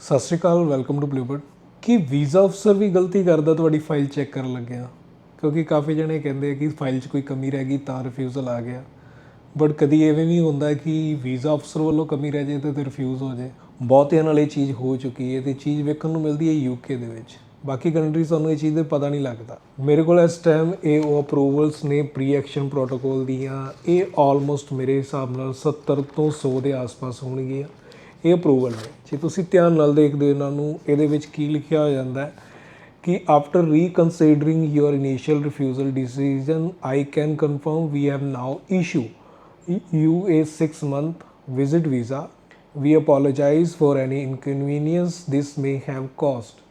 ਸਤਿ ਸ਼੍ਰੀ ਅਕਾਲ ਵੈਲਕਮ ਟੂ ਬਲੂਬਰਡ ਕੀ ਵੀਜ਼ਾ ਅਫਸਰ ਵੀ ਗਲਤੀ ਕਰਦਾ? ਤੁਹਾਡੀ ਫਾਈਲ ਚੈੱਕ ਕਰਨ ਲੱਗਿਆ। ਕਿਉਂਕਿ ਕਾਫੀ ਜਣੇ ਕਹਿੰਦੇ ਆ ਕਿ ਫਾਈਲ 'ਚ ਕੋਈ ਕਮੀ ਰਹਿ ਗਈ, ਤਾਂ ਰਿਫਿਊਜ਼ਲ ਆ ਗਿਆ। ਬਟ ਕਦੀ ਐਵੇਂ ਵੀ ਹੁੰਦਾ ਕਿ ਵੀਜ਼ਾ ਅਫਸਰ ਵੱਲੋਂ ਕਮੀ ਰਹਿ ਜਾਏ ਤੇ ਰਿਫਿਊਜ਼ ਹੋ ਜਾਏ। ਬਹੁਤਿਆਂ ਨਾਲ ਇਹ ਚੀਜ਼ ਹੋ ਚੁੱਕੀ ਹੈ ਤੇ ਚੀਜ਼ ਵੇਖਣ ਨੂੰ ਮਿਲਦੀ ਹੈ ਯੂਕੇ ਦੇ ਵਿੱਚ। ਬਾਕੀ ਕੰਟਰੀਜ਼ ਸਾਨੂੰ ਇਹ ਚੀਜ਼ ਦੇ ਪਤਾ ਨਹੀਂ ਲੱਗਦਾ। ਮੇਰੇ ਕੋਲ ਇਸ ਟਾਈਮ ਇਹ ਉਹ ਅਪਰੂਵਲਸ ਨੇ ਪ੍ਰੀ ਐਕਸ਼ਨ ਪ੍ਰੋਟੋਕਾਲ ਦੀਆਂ। ਇਹ ਆਲਮੋਸਟ ਮੇਰੇ ਹਿਸਾਬ ਨਾਲ 70 ਤੋਂ 100 ਦੇ ਆਸ-ਪਾਸ ਹੋਣਗੀਆਂ। ਇਹ ਅਪਰੂਵਲ ਨੇ ਜੇ ਤੁਸੀਂ ਧਿਆਨ ਨਾਲ ਦੇਖਦੇ ਇਹਨਾਂ ਨੂੰ ਇਹਦੇ ਵਿੱਚ ਕੀ ਲਿਖਿਆ ਹੋ ਜਾਂਦਾ ਹੈ ਕਿ after reconsidering your initial refusal decision I can confirm we have now issue you a 6 month visit visa we apologize for any inconvenience this may have caused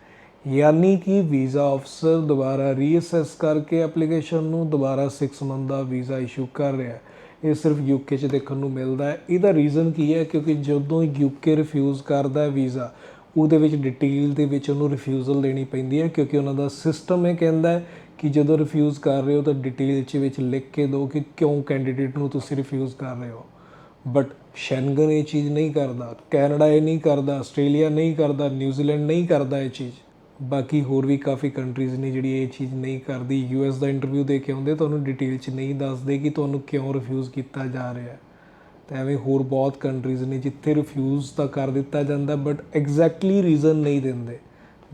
ਯਾਨੀ ਕਿ ਵੀਜ਼ਾ ਅਫਸਰ ਦੁਬਾਰਾ ਰੀਅਸੈਸ ਕਰਕੇ ਐਪਲੀਕੇਸ਼ਨ ਨੂੰ ਦੁਬਾਰਾ 6 ਮੰਥ ਦਾ ਵੀਜ਼ਾ ਇਸ਼ੂ ਕਰ ਰਿਹਾ ਹੈ ਇਹ ਸਿਰਫ ਯੂਕੇ 'ਚ ਦੇਖਣ ਨੂੰ ਮਿਲਦਾ ਹੈ। ਇਹਦਾ ਰੀਜ਼ਨ ਕੀ ਹੈ? ਕਿਉਂਕਿ ਜਦੋਂ ਯੂਕੇ ਰਿਫਿਊਜ਼ ਕਰਦਾ ਹੈ ਵੀਜ਼ਾ, ਉਹਦੇ ਵਿੱਚ ਡਿਟੇਲ ਦੇ ਵਿੱਚ ਉਹਨੂੰ ਰਿਫਿਊਜ਼ਲ ਦੇਣੀ ਪੈਂਦੀ ਹੈ, ਕਿਉਂਕਿ ਉਹਨਾਂ ਦਾ ਸਿਸਟਮ ਇਹ ਕਹਿੰਦਾ ਹੈ ਕਿ ਜਦੋਂ ਰਿਫਿਊਜ਼ ਕਰ ਰਹੇ ਹੋ ਤਾਂ ਡਿਟੇਲ 'ਚ ਵਿੱਚ ਲਿਖ ਕੇ ਦਿਓ ਕਿ ਕਿਉਂ ਕੈਂਡੀਡੇਟ ਨੂੰ ਤੁਸੀਂ ਰਿਫਿਊਜ਼ ਕਰ ਰਹੇ ਹੋ। ਬਟ ਸ਼ੈਂਗਨ ਇਹ ਚੀਜ਼ ਨਹੀਂ ਕਰਦਾ। ਕੈਨੇਡਾ ਇਹ ਨਹੀਂ ਕਰਦਾ। ਆਸਟ੍ਰੇਲੀਆ ਨਹੀਂ ਕਰਦਾ। ਨਿਊਜ਼ੀਲੈਂਡ ਨਹੀਂ ਕਰਦਾ ਇਹ ਚੀਜ਼। ਬਾਕੀ ਹੋਰ ਵੀ ਕਾਫੀ ਕੰਟਰੀਜ਼ ਨੇ ਜਿਹੜੀ ਇਹ ਚੀਜ਼ ਨਹੀਂ ਕਰਦੀ। ਯੂਐਸ ਦਾ ਇੰਟਰਵਿਊ ਦੇ ਕੇ ਆਉਂਦੇ, ਤੁਹਾਨੂੰ ਡਿਟੇਲ 'ਚ ਨਹੀਂ ਦੱਸਦੇ ਕਿ ਤੁਹਾਨੂੰ ਕਿਉਂ ਰਿਫਿਊਜ਼ ਕੀਤਾ ਜਾ ਰਿਹਾ ਹੈ। ਐਵੇਂ ਹੋਰ ਬਹੁਤ ਕੰਟਰੀਜ਼ ਨੇ ਜਿੱਥੇ ਰਿਫਿਊਜ਼ ਤਾਂ ਕਰ ਦਿੱਤਾ ਜਾਂਦਾ ਬਟ ਐਗਜ਼ੈਕਟਲੀ ਰੀਜ਼ਨ ਨਹੀਂ ਦਿੰਦੇ।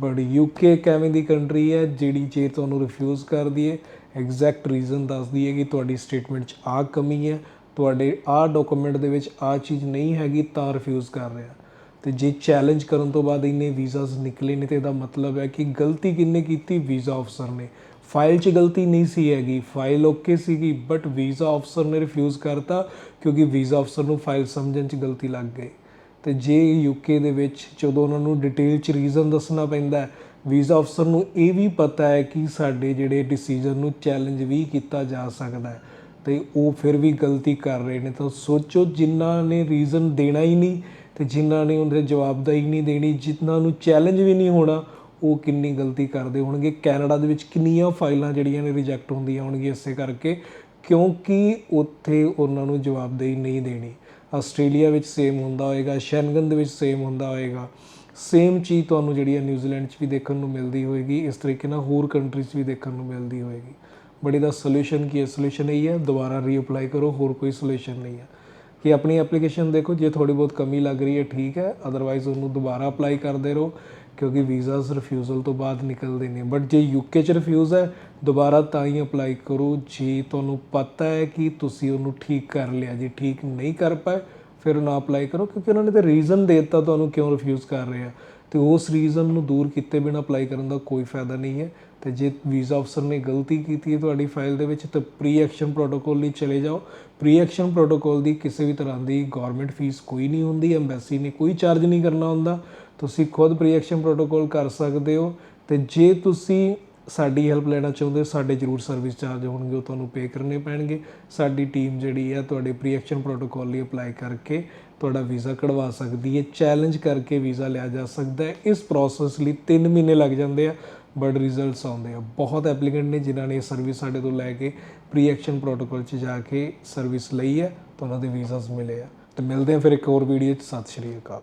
ਬਟ ਯੂਕੇ ਇੱਕ ਐਵੇਂ ਦੀ ਕੰਟਰੀ ਹੈ ਜਿਹੜੀ ਜੇ ਤੁਹਾਨੂੰ ਰਿਫਿਊਜ਼ ਕਰਦੀ ਹੈ ਐਗਜ਼ੈਕਟ ਰੀਜ਼ਨ ਦੱਸਦੀ ਹੈ ਕਿ ਤੁਹਾਡੀ ਸਟੇਟਮੈਂਟ 'ਚ ਆਹ ਕਮੀ ਹੈ, ਤੁਹਾਡੇ ਆਹ ਡਾਕੂਮੈਂਟ ਦੇ ਵਿੱਚ ਆਹ ਚੀਜ਼ ਨਹੀਂ ਹੈਗੀ, ਤਾਂ ਰਿਫਿਊਜ਼ ਕਰ ਰਿਹਾ। ਤੇ ਜੇ ਚੈਲੰਜ ਕਰਨ ਤੋਂ ਬਾਅਦ ਇੰਨੇ ਵੀਜ਼ਾਸ ਨਿਕਲੇ ਨੇ ਤੇ ਇਹਦਾ ਮਤਲਬ ਹੈ ਕਿ ਗਲਤੀ ਕਿੰਨੇ ਕੀਤੀ? ਵੀਜ਼ਾ ਅਫਸਰ ਨੇ। ਫਾਈਲ 'ਚ ਗਲਤੀ ਨਹੀਂ ਸੀ ਹੈਗੀ। ਫਾਈਲ ਓਕੇ ਸੀਗੀ ਬਟ ਵੀਜ਼ਾ ਅਫਸਰ ਨੇ ਰਿਫਿਊਜ਼ ਕਰਤਾ ਕਿਉਂਕਿ ਵੀਜ਼ਾ ਅਫਸਰ ਨੂੰ ਫਾਈਲ ਸਮਝਣ 'ਚ ਗਲਤੀ ਲੱਗ ਗਈ। ਤੇ ਜੇ ਯੂਕੇ ਦੇ ਵਿੱਚ ਜਦੋਂ ਉਹਨਾਂ ਨੂੰ ਡਿਟੇਲ 'ਚ ਰੀਜ਼ਨ ਦੱਸਣਾ ਪੈਂਦਾ ਵੀਜ਼ਾ ਅਫਸਰ ਨੂੰ ਇਹ ਵੀ ਪਤਾ ਹੈ ਕਿ ਸਾਡੇ ਜਿਹੜੇ ਡਿਸੀਜਨ ਨੂੰ ਚੈਲੰਜ ਵੀ ਕੀਤਾ ਜਾ ਸਕਦਾ ਹੈ। ਤੇ ਉਹ ਫਿਰ ਵੀ ਗਲਤੀ ਕਰ ਰਹੇ ਨੇ। ਤਾਂ ਸੋਚੋ ਜਿਨ੍ਹਾਂ ਨੇ ਰੀਜ਼ਨ ਦੇਣਾ ਹੀ ਨਹੀਂ ਅਤੇ ਜਿਨ੍ਹਾਂ ਨੇ ਉਹਦੇ ਜਵਾਬਦਾਹੀ ਨਹੀਂ ਦੇਣੀ, ਜਿਨ੍ਹਾਂ ਨੂੰ ਚੈਲੰਜ ਵੀ ਨਹੀਂ ਹੋਣਾ, ਉਹ ਕਿੰਨੀ ਗਲਤੀ ਕਰਦੇ ਹੋਣਗੇ? ਕੈਨੇਡਾ ਦੇ ਵਿੱਚ ਕਿੰਨੀਆਂ ਫਾਈਲਾਂ ਜਿਹੜੀਆਂ ਨੇ ਰਿਜੈਕਟ ਹੁੰਦੀਆਂ ਹੋਣਗੀਆਂ ਇਸੇ ਕਰਕੇ? ਕਿਉਂਕਿ ਉੱਥੇ ਉਹਨਾਂ ਨੂੰ ਜਵਾਬਦੇਹੀ ਨਹੀਂ ਦੇਣੀ। ਆਸਟ੍ਰੇਲੀਆ ਵਿੱਚ ਸੇਮ ਹੁੰਦਾ ਹੋਏਗਾ, ਸ਼ੈਨਗਨ ਦੇ ਵਿੱਚ ਸੇਮ ਹੁੰਦਾ ਹੋਏਗਾ। ਸੇਮ ਚੀਜ਼ ਤੁਹਾਨੂੰ ਜਿਹੜੀ ਹੈ ਨਿਊਜ਼ੀਲੈਂਡ 'ਚ ਵੀ ਦੇਖਣ ਨੂੰ ਮਿਲਦੀ ਹੋਏਗੀ, ਇਸ ਤਰੀਕੇ ਨਾਲ ਹੋਰ ਕੰਟਰੀਜ਼ 'ਚ ਵੀ ਦੇਖਣ ਨੂੰ ਮਿਲਦੀ ਹੋਏਗੀ। ਬਟ ਇਹਦਾ ਸੋਲੂਸ਼ਨ ਕੀ ਹੈ? ਸੋਲੂਸ਼ਨ ਇਹ ਹੈ, ਦੁਬਾਰਾ ਰੀਅਪਲਾਈ ਕਰੋ, ਹੋਰ ਕੋਈ ਸੋਲੂਸ਼ਨ ਨਹੀਂ ਹੈ। ਕਿ ਆਪਣੀ ਐਪਲੀਕੇਸ਼ਨ ਦੇਖੋ, ਜੇ ਥੋੜੀ ਬਹੁਤ ਕਮੀ ਲੱਗ ਰਹੀ ਹੈ, ਠੀਕ ਹੈ ਅਦਰਵਾਈਜ਼ ਉਹਨੂੰ ਦੁਬਾਰਾ ਅਪਲਾਈ ਕਰਦੇ ਰਹੋ, ਕਿਉਂਕਿ ਵੀਜ਼ਾਸ ਰਿਫਿਊਜ਼ਲ ਤੋਂ ਬਾਅਦ ਨਿਕਲਦੇ ਨੇ ਬਟ ਜੇ ਯੂਕੇ 'ਚ ਰਿਫਿਊਜ਼ ਹੈ, ਦੁਬਾਰਾ ਤਾਂ ਹੀ ਅਪਲਾਈ ਕਰੋ। ਜੇ ਤੁਹਾਨੂੰ ਪਤਾ ਹੈ ਕਿ ਤੁਸੀਂ ਉਹਨੂੰ ਠੀਕ ਕਰ ਲਿਆ, ਜੇ ਠੀਕ ਨਹੀਂ ਕਰ ਪਾਏ, ਫਿਰ ਨਾ ਅਪਲਾਈ ਕਰੋ, ਕਿਉਂਕਿ ਉਹਨਾਂ ਨੇ ਤਾਂ ਰੀਜ਼ਨ ਦੇ ਦਿੱਤਾ ਤੁਹਾਨੂੰ ਕਿਉਂ ਰਿਫਿਊਜ਼ ਕਰ ਰਹੇ ਆ। ਤੇ ਉਸ ਰੀਜ਼ਨ ਨੂੰ ਦੂਰ ਕੀਤੇ ਬਿਨਾ ਅਪਲਾਈ ਕਰਨ ਦਾ ਕੋਈ ਫਾਇਦਾ ਨਹੀਂ ਹੈ। ਤੇ ਜੇ ਵੀਜ਼ਾ ਅਫਸਰ ਨੇ ਗਲਤੀ ਕੀਤੀ ਹੈ ਤੁਹਾਡੀ ਫਾਈਲ ਦੇ ਵਿੱਚ, ਤਾਂ ਪ੍ਰੀ ਐਕਸ਼ਨ ਪ੍ਰੋਟੋਕੋਲ ਲਈ ਚਲੇ ਜਾਓ। ਪ੍ਰੀ ਐਕਸ਼ਨ ਪ੍ਰੋਟੋਕੋਲ ਦੀ ਕਿਸੇ ਵੀ ਤਰ੍ਹਾਂ ਦੀ ਗਵਰਨਮੈਂਟ ਫੀਸ ਕੋਈ ਨਹੀਂ ਹੁੰਦੀ ਐਮਬੈਸੀ ਨੇ ਕੋਈ ਚਾਰਜ ਨਹੀਂ ਕਰਨਾ ਹੁੰਦਾ। ਤੁਸੀਂ ਖੁਦ ਪ੍ਰੀ ਐਕਸ਼ਨ ਪ੍ਰੋਟੋਕੋਲ ਕਰ ਸਕਦੇ ਹੋ। ਤੇ ਜੇ ਤੁਸੀਂ ਸਾਡੀ ਹੈਲਪ ਲੈਣਾ ਚਾਹੁੰਦੇ ਹੋ, ਸਾਡੇ ਜ਼ਰੂਰ ਸਰਵਿਸ ਚਾਰਜ ਹੋਣਗੇ, ਉਹ ਤੁਹਾਨੂੰ ਪੇ ਕਰਨੇ ਪੈਣਗੇ। ਸਾਡੀ ਟੀਮ ਜਿਹੜੀ ਹੈ ਤੁਹਾਡੇ ਪ੍ਰੀ ਐਕਸ਼ਨ ਪ੍ਰੋਟੋਕਾਲ ਲਈ ਅਪਲਾਈ ਕਰਕੇ ਤੁਹਾਡਾ ਵੀਜ਼ਾ ਕਢਵਾ ਸਕਦੀ ਹੈ ਚੈਲੰਜ ਕਰਕੇ ਵੀਜ਼ਾ ਲਿਆ ਜਾ ਸਕਦਾ ਹੈ। ਇਸ ਪ੍ਰੋਸੈਸ ਲਈ 3 ਮਹੀਨੇ ਲੱਗ ਜਾਂਦੇ ਆ ਬਟ ਰਿਜ਼ਲਟਸ ਆਉਂਦੇ ਆ। ਬਹੁਤ ਐਪਲੀਕੈਂਟ ਨੇ ਜਿਨ੍ਹਾਂ ਨੇ ਇਹ ਸਰਵਿਸ ਸਾਡੇ ਤੋਂ ਲੈ ਕੇ ਪ੍ਰੀ ਐਕਸ਼ਨ ਪ੍ਰੋਟੋਕਾਲ 'ਚ ਜਾ ਕੇ ਸਰਵਿਸ ਲਈ ਹੈ, ਤਾਂ ਉਹਨਾਂ ਦੇ ਵੀਜ਼ਾਸ ਮਿਲੇ ਆ। ਤੇ ਮਿਲਦੇ ਆ ਫਿਰ ਇੱਕ ਹੋਰ ਵੀਡੀਓ 'ਚ। ਸਤਿ ਸ਼੍ਰੀ ਅਕਾਲ।